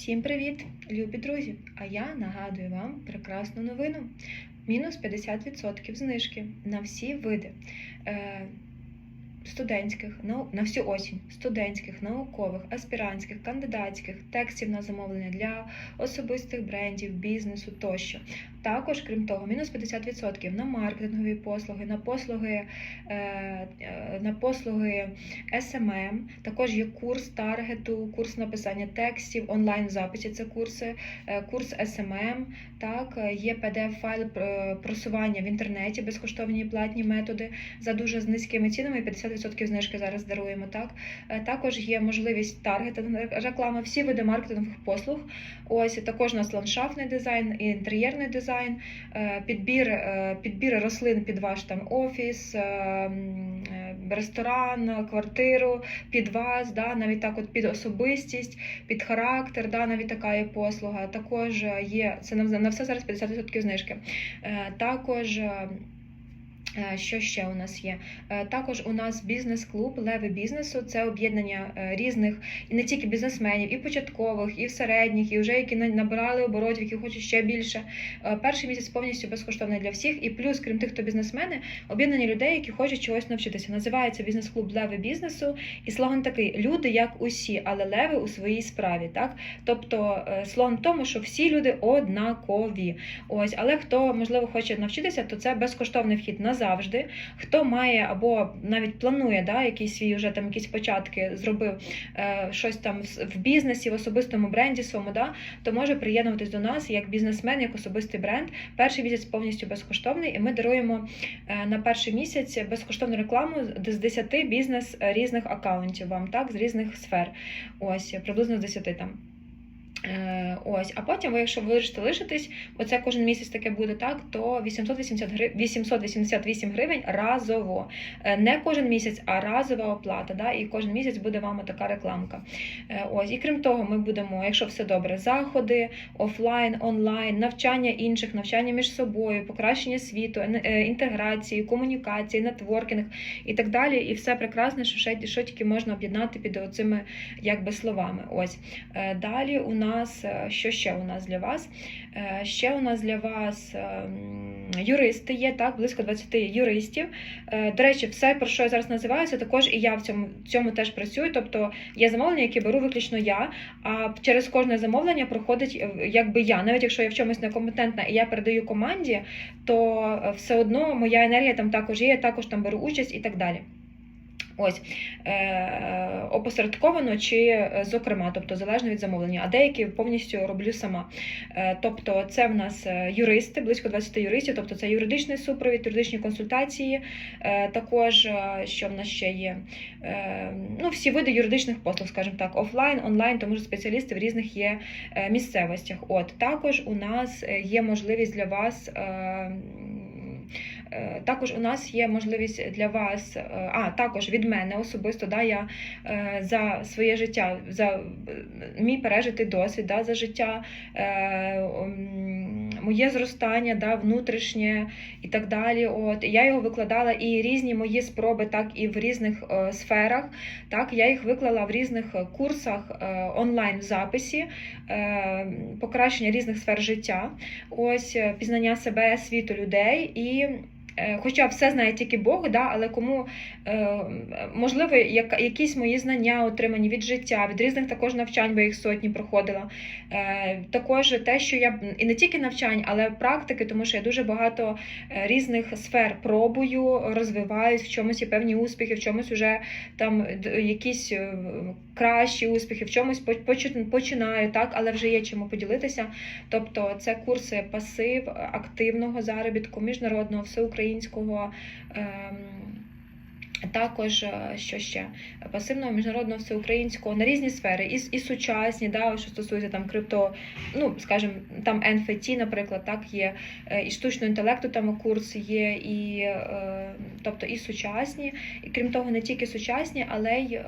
Всім привіт, любі друзі! А я нагадую вам прекрасну новину: мінус 50% знижки на всі види е, студентських на всю осінь студентських, наукових, аспірантських, кандидатських текстів на замовлення для особистих брендів, бізнесу тощо. Також, крім того, мінус 50% на маркетингові послуги, на послуги е, е, на послуги SMM. Також є курс таргету, курс написання текстів, онлайн записі. Це курси, е, курс SMM, так, є pdf файл просування в інтернеті, безкоштовні і платні методи за дуже з низькими цінами. 50 10% знижки зараз даруємо. Так е, Також є можливість таргетинг реклами, всі види маркетингових послуг. Ось також у нас ландшафтний дизайн, і інтер'єрний дизайн, е, підбір е, підбір рослин під ваш там офіс, ресторан, квартиру, під вас, да, навіть так от під особистість, під характер, да, навіть така є послуга. Також є це на все зараз 50% знижки. Також е, Що ще у нас є? Е, Також у нас бізнес-клуб Леви бізнесу. Це об'єднання е, різних і не тільки бізнесменів, і початкових, і середніх, і вже які набирали оборотів, які хочуть ще більше. Перший місяць повністю безкоштовний для всіх. І плюс, крім тих, хто бізнесмени, об'єднання людей, які хочуть чогось навчитися. Називається бізнес-клуб Леви бізнесу. І слоган такий: люди як усі, але леви у своїй справі. Так, тобто слоган в тому, що всі люди однакові. Ось, але хто можливо хоче навчитися, то це безкоштовний вхід назавжди. Хто має або навіть планує да, якісь свій вже там якісь початки, зробив е, щось там в- бізнесі, в особистому бренді своєму, да, то може приєднуватись до нас як бізнесмен, як особистий бренд. Перший місяць повністю безкоштовний, і ми даруємо е, на перший місяць безкоштовну рекламу з 10 бізнес різних акаунтів вам, так, з різних сфер. Ось приблизно з 10 там. Е, Ось, а потім, ви, якщо ви вирішите лишитись, бо це кожен місяць таке буде так, то 880 гри... 888 гривень разово. Е, Не кожен місяць, а разова оплата. Да? І кожен місяць буде вам така рекламка. Е, Ось, і крім того, ми будемо, якщо все добре, заходи, офлайн, онлайн, навчання інших, навчання між собою, покращення світу, інтеграції, комунікації, нетворкінг і так далі. І все прекрасне, що що тільки можна об'єднати під оцими якби словами. Ось. Далі у нас е, що ще у нас для вас? Е, Ще у нас для вас ем, юристи є, так, близько 20 юристів. Е, До речі, все, про що я зараз називаю, це також і я в цьому, в цьому теж працюю. Тобто є замовлення, які беру виключно я, а через кожне замовлення проходить якби я. Навіть якщо я в чомусь некомпетентна і я передаю команді, то все одно моя енергія там також є, я також там беру участь і так далі. Ось е, опосередковано чи е, зокрема, тобто залежно від замовлення, а деякі повністю роблю сама. Е, тобто, це в нас е, юристи, близько 20 юристів, тобто це юридичний супровід, юридичні консультації. Е, також е, що в нас ще є? Е, ну, всі види юридичних послуг, скажімо так, офлайн, онлайн, тому що спеціалісти в різних є місцевостях. От також у нас є можливість для вас. Е, Також у нас є можливість для вас, е, а також від мене особисто, да, я е, за своє життя, за е, мій пережитий досвід, да, за життя, е, моє зростання, да, внутрішнє і так далі. От я його викладала і різні мої спроби, так і в різних е, сферах. Так, я їх виклала в різних е, курсах е, онлайн в записі, е, покращення різних сфер життя, ось е, пізнання себе, світу людей і. Е, Хоча все знає тільки Бог, да, але кому е, можливо як, якісь мої знання отримані від життя, від різних також навчань, бо їх сотні проходила. Е, також те, що я і не тільки навчань, але практики, тому що я дуже багато різних сфер пробую, розвиваюсь, в чомусь є певні успіхи, в чомусь вже там якісь кращі успіхи, в чомусь починаю, так, але вже є чому поділитися. Тобто це курси пасив, активного заробітку, міжнародного, всеукраїнського. Ем, також е, що ще пасивного міжнародного всеукраїнського на різні сфери, і, і сучасні, да, що стосується там крипто, ну скажімо, там NFT, наприклад, так є, е, і штучного інтелекту там курс є, і е, тобто і сучасні, і крім того, не тільки сучасні, але й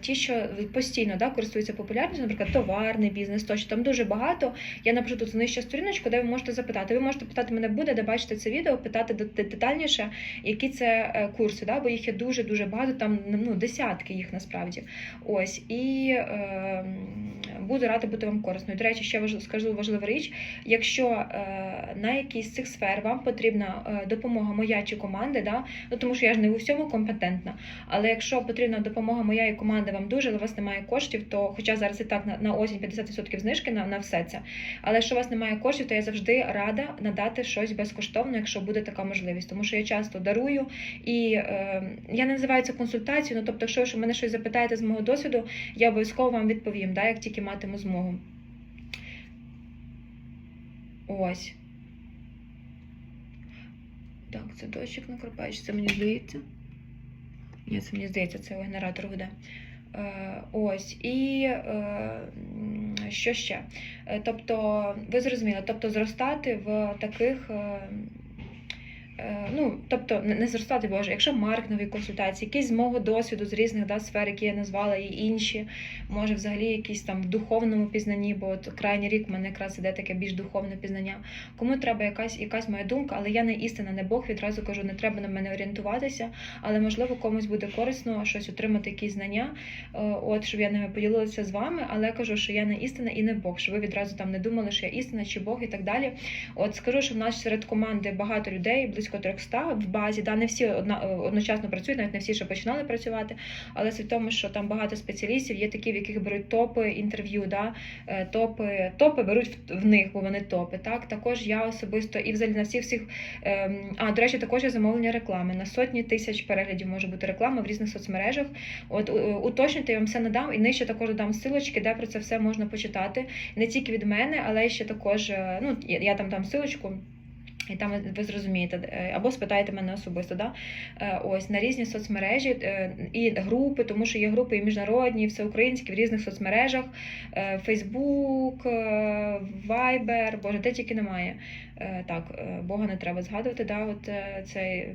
ті, що постійно да, користуються популярністю, наприклад, товарний бізнес, тощо там дуже багато. Я напишу тут нижче сторіночку, де ви можете запитати. Ви можете питати мене буде, де бачите це відео, питати детальніше, які це курси, да, бо їх є дуже дуже багато, там ну десятки їх насправді. Ось і е, буду рада бути вам корисною. До речі, ще скажу важлива річ. Якщо е, на якійсь з цих сфер вам потрібна е, допомога моя чи команди, да, ну тому що я ж не у всьому компетентна. Але якщо потрібна допомога моя і команди вам дуже, але у вас немає коштів, то хоча зараз і так на, на осінь 50% знижки на, на все це. Але якщо у вас немає коштів, то я завжди рада надати щось безкоштовно, якщо буде така можливість. Тому що я часто дарую і е, я не називаю це консультацією. Ну тобто, якщо ви мене щось запитаєте з мого досвіду, я обов'язково вам відповім, да, як тільки матиму змогу. Ось. Так, це дощик накрапає, чи це мені здається. Ні, це мені здається, це генератор гуде. Е, ось, і е, що ще? Е, Тобто, ви зрозуміли, тобто зростати в таких. е, Ну, тобто не зростати, боже, якщо маркетингові консультації, якісь з мого досвіду з різних да, сфер, які я назвала, і інші, може взагалі якісь там в духовному пізнанні, бо от крайній рік в мене якраз іде таке більш духовне пізнання. Кому треба якась, якась моя думка, але я не істина, не Бог, відразу кажу, не треба на мене орієнтуватися, але можливо комусь буде корисно щось отримати, якісь знання, е, от щоб я ними поділилася з вами, але кажу, що я не істина і не Бог, щоб ви відразу там не думали, що я істина чи Бог і так далі. От скажу, що в нас серед команди багато людей, близько 300 в базі. Да, не всі одна, одночасно працюють, навіть не всі ще починали працювати. Але суть в тому, що там багато спеціалістів, є такі, в яких беруть топи інтерв'ю, да, е, топи, топи беруть в, них, бо вони топи. Так, також я особисто і взагалі на всіх всіх. ем, а до речі, також є замовлення реклами. На сотні тисяч переглядів може бути реклама в різних соцмережах. От е, уточнюйте, я вам все надам, і нижче також додам силочки, де про це все можна почитати. Не тільки від мене, але ще також. е, Ну я там дам силочку. І там ви- зрозумієте, е, або спитаєте мене особисто, да? Е, ось на різні соцмережі е, і групи, тому що є групи і міжнародні, і всеукраїнські в різних соцмережах: Facebook, Viber, боже, де тільки немає. Так, Бога не треба згадувати, да? От цей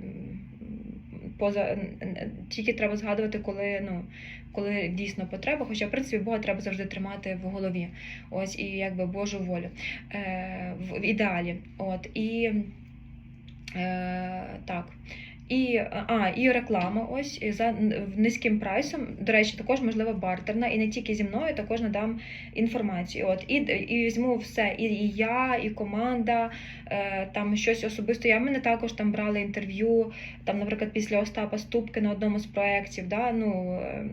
поза тільки треба згадувати, коли ну. Коли дійсно потреба, хоча в принципі Бога треба завжди тримати в голові, ось і якби Божу волю е, в ідеалі. От і е, так. І, а, і реклама ось і за низьким прайсом. До речі, також можливо бартерна, і не тільки зі мною, також надам інформацію. От і, і візьму все, і, і я, і команда, е, там щось особисто. Я мене також там брали інтерв'ю, там, наприклад, після Остапа Ступки на одному з проєктів. Да, ну, ем,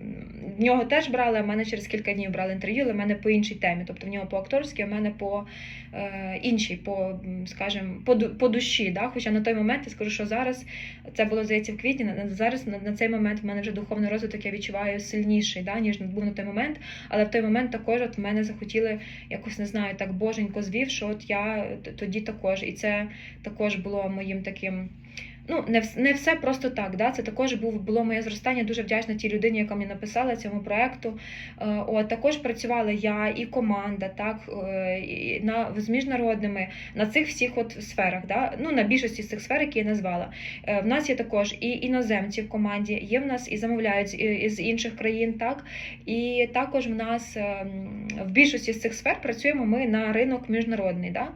в нього теж брали, а мене через кілька днів брали інтерв'ю, але в мене по іншій темі. Тобто в нього по акторській, а в мене по е, іншій, по, скажімо, по, по душі. Да? Хоча на той момент я скажу, що зараз це було здається в квітні. Зараз на, на цей момент в мене вже духовний розвиток я відчуваю сильніший, да, ніж був на той момент. Але в той момент також от в мене захотіли якось не знаю, так боженько звів, що от я тоді також, і це також було моїм таким. Ну, не, не все просто так. Да? Це також був, було моє зростання. Дуже вдячна тій людині, яка мені написала цьому проекту. Е, От, також працювала я і команда, так, е, і на, з міжнародними, на цих всіх от сферах. Да? Ну, на більшості з цих сфер, які я назвала. Е, В нас є також і іноземці в команді, є в нас і замовляють з, інших країн, так. І також в нас в більшості з цих сфер працюємо ми на ринок міжнародний. Да?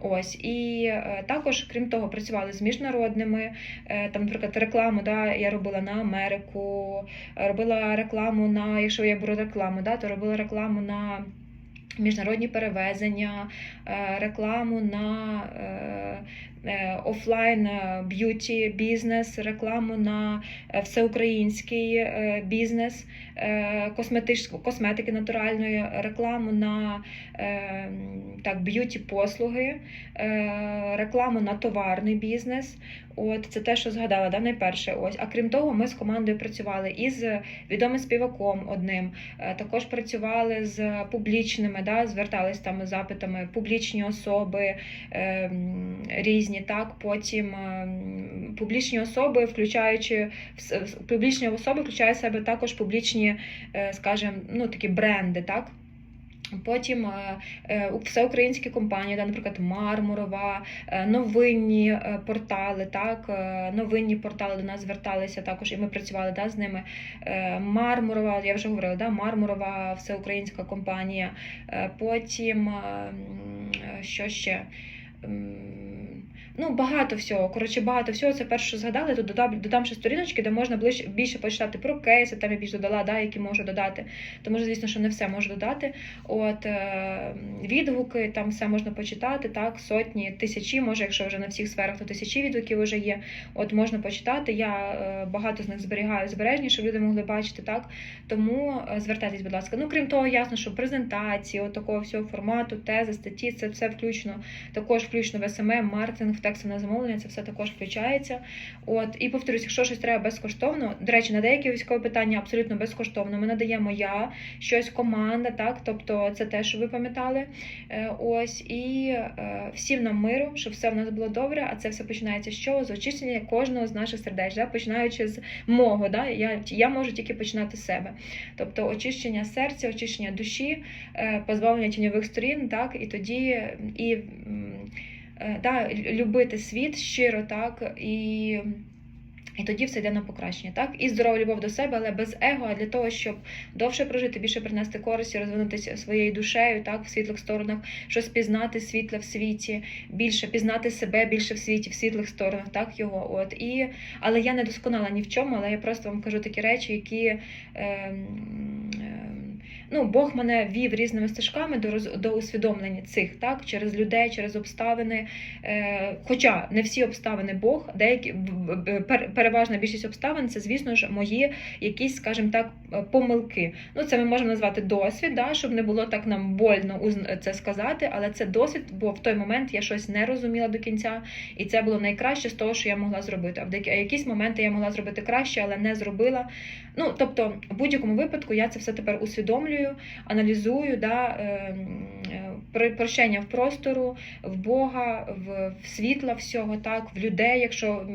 Ось і також, крім того, працювали з міжнародними. Е, Там, наприклад, рекламу да, я робила на Америку, е, робила рекламу на, якщо я беру рекламу, да, то робила рекламу на міжнародні перевезення, е, рекламу на офлайн е, б'юті бізнес, рекламу на е, всеукраїнський е, бізнес, е, косметики натуральної, рекламу на е, так, б'юті послуги, е, рекламу на товарний бізнес. От це те, що згадала, да, найперше. Ось. А крім того, ми з командою працювали із відомим співаком одним. Е, Також працювали з публічними, да, звертались там запитами публічні особи е, м, різні. Так, потім е, публічні особи, включаючи публічні особи, включають в себе також публічні, е, скажімо, ну такі бренди, так. Потім е, е, всеукраїнські компанії, наприклад, Мармурова, новинні портали, так, новинні портали до нас зверталися також, і ми працювали да, з ними. Мармурова, я вже говорила, да, Мармурова, всеукраїнська компанія. Потім е, м, е, що ще? Ну, багато всього. Коротше, багато всього. Це перше, що згадали. Тут додам, додам ще сторіночки, де можна ближче більше почитати про кейси, там я більше додала, да, які можу додати. Тому, звісно, що не все можу додати. От е, відгуки, там все можна почитати, так, сотні, тисячі, може, якщо вже на всіх сферах, то тисячі відгуків вже є. От можна почитати. Я е, багато з них зберігаю збережні, щоб люди могли бачити, так. Тому е, звертайтесь, будь ласка. Ну, крім того, ясно, що презентації, от такого всього формату, тези, статті, це все включно. Також включно в СММ, маркетинг, в текстове замовлення, це все також включається. От і повторюсь, якщо щось треба безкоштовно, до речі, на деякі військові питання абсолютно безкоштовно. Ми надаємо я, щось команда, так, тобто це те, що ви пам'ятали. Е, Ось і е, всім нам миру, щоб все в нас було добре. А це все починається з чого? З очищення кожного з наших сердеч, да? починаючи з мого. Да? Я, я можу тільки починати з себе. Тобто очищення серця, очищення душі, е, позбавлення тіньових сторін, так, і тоді і да, любити світ щиро, так, і. І тоді все йде на покращення, так? І здорова любов до себе, але без его, а для того, щоб довше прожити, більше принести користь, розвинутися своєю душею, так, в світлих сторонах, щось пізнати світле в світі, більше пізнати себе більше в світі, в світлих сторонах, так, його. От. І, але я не досконала ні в чому, але я просто вам кажу такі речі, які. Ем, Ну, Бог мене вів різними стежками до роз, до усвідомлення цих, так, через людей, через обставини. Е, Хоча не всі обставини Бог, деякі переважна більшість обставин це, звісно ж, мої якісь, скажімо так, е, помилки. Ну, це ми можемо назвати досвід, да, щоб не було так нам больно це сказати, але це досвід, бо в той момент я щось не розуміла до кінця, і це було найкраще з того, що я могла зробити. А в деякі якісь моменти я могла зробити краще, але не зробила. Ну, тобто, в будь-якому випадку я це все тепер усвідомлюю, аналізую, да, е, е, про- прощення в простору, в Бога, в, світла всього, так, в людей, якщо,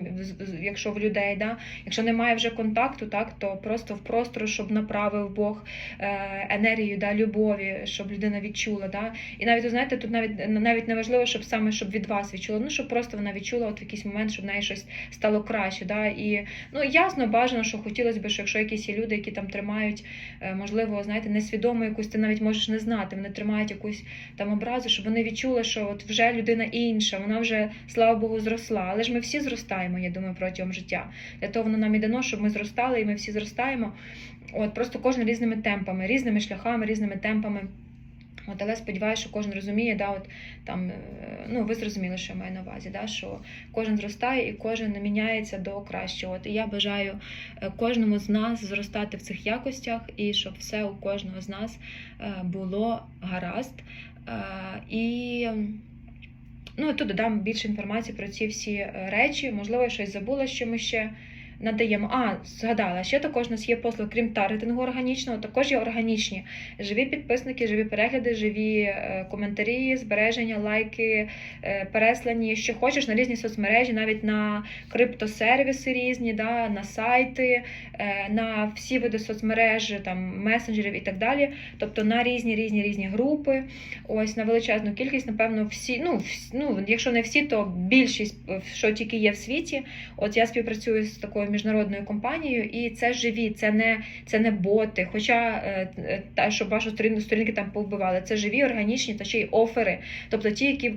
якщо в людей, да, якщо немає вже контакту, так, то просто в простору, щоб направив Бог е, енергію да, любові, щоб людина відчула. Да. І навіть, знаєте, тут навіть навіть не важливо, щоб саме щоб від вас відчула, ну щоб просто вона відчула от в якийсь момент, щоб в неї щось стало краще. Да. І ну ясно, бажано, що хотілося б, що якщо якісь є люди, які там тримають, е, можливо, знаєте, несвідомо якусь, ти навіть можеш не знати, вони тримають якусь там образу, щоб вони відчули, що от вже людина інша, вона вже, слава Богу, зросла. Але ж ми всі зростаємо, я думаю, протягом життя. Для того воно нам і дано, щоб ми зростали, і ми всі зростаємо. От просто кожен різними темпами, різними шляхами, різними темпами. От, але сподіваюся, що кожен розуміє, да, от, там, е, ну, ви зрозуміли, що я маю на увазі, да, що кожен зростає і кожен міняється до кращого. От, і я бажаю е, кожному з нас зростати в цих якостях і щоб все у кожного з нас е, було гаразд. Е, І ну, тут додам більше інформації про ці всі е, речі. Можливо, я щось забула, що ми ще надаємо. А, згадала, ще також у нас є послуги, крім таргетингу органічного, також є органічні живі підписники, живі перегляди, живі е, коментарі, збереження, лайки, е, переслані, що хочеш на різні соцмережі, навіть на криптосервіси різні, да, на сайти, е, на всі види соцмереж, там, месенджерів і так далі. Тобто на різні різні різні групи. Ось на величезну кількість, напевно, всі, ну, вс- ну якщо не всі, то більшість, що тільки є в світі. От я співпрацюю з такою міжнародною компанією, і це живі, це не, це не боти. Хоча е, та, щоб вашу сторінки там повбивали, це живі, органічні та ще й офери. Тобто ті, які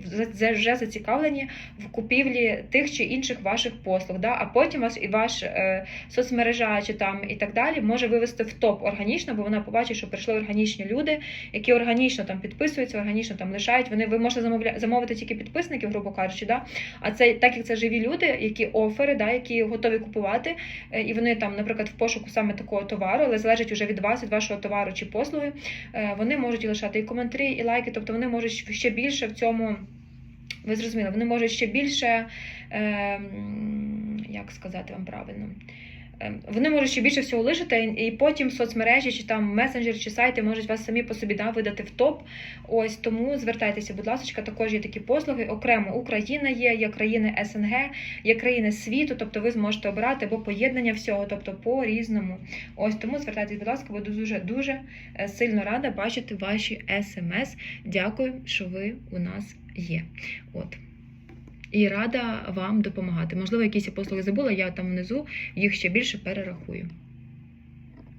вже зацікавлені в купівлі тих чи інших ваших послуг. Да? А потім вас і ваш е, соцмережа чи там і так далі може вивести в топ органічно, бо вона побачить, що прийшли органічні люди, які органічно там підписуються, органічно там лишають. Вони ви можете замовля... замовити тільки підписників, грубо кажучи, да? а це так як це живі люди, які офери, да, які готові купувати, е, і вони там, наприклад, в пошуку саме такого товару, але залежить вже від вас, від вашого товару чи послуги. е, Вони можуть лишати і коментарі, і лайки, тобто вони можуть ще більше в цьому. Ви зрозуміли, вони можуть ще більше, е, як сказати вам правильно, вони можуть ще більше всього лишити, і потім соцмережі, чи там месенджери, чи сайти можуть вас самі по собі да, видати в топ. Ось тому звертайтеся, будь ласка, також є такі послуги. Окремо Україна є, є країни СНГ, є країни світу, тобто ви зможете обирати або поєднання всього, тобто по різному. Ось тому звертайтеся, будь ласка, буду дуже дуже е, сильно рада бачити ваші смс. Дякую, що ви у нас є. От. І рада вам допомагати. Можливо, якісь послуги забула, я там внизу їх ще більше перерахую.